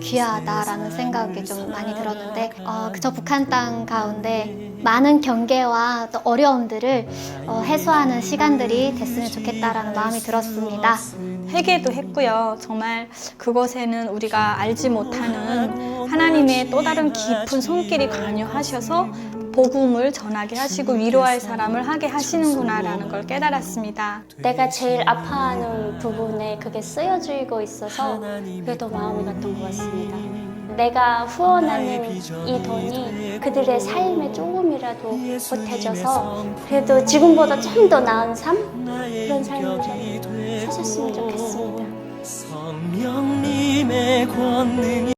귀하다라는 생각이 좀 많이 들었는데 어, 그저 북한 땅 가운데 많은 경계와 또 어려움들을 어, 해소하는 시간들이 됐으면 좋겠다라는 마음이 들었습니다. 회개도 했고요. 정말 그곳에는 우리가 알지 못하는 하나님의 또 다른 깊은 손길이 관여하셔서 복음을 전하게 하시고 위로할 사람을 하게 하시는구나라는 걸 깨달았습니다. 내가 제일 아파하는 부분에 그게 쓰여지고 있어서 그게 더 마음이 갔던 것 같습니다. 내가 후원하는 이 돈이 그들의 삶에 조금이라도 보태져서 그래도 지금보다 좀 더 나은 삶? 그런 삶을 좀 사셨으면 좋겠습니다. 성령님의 권능이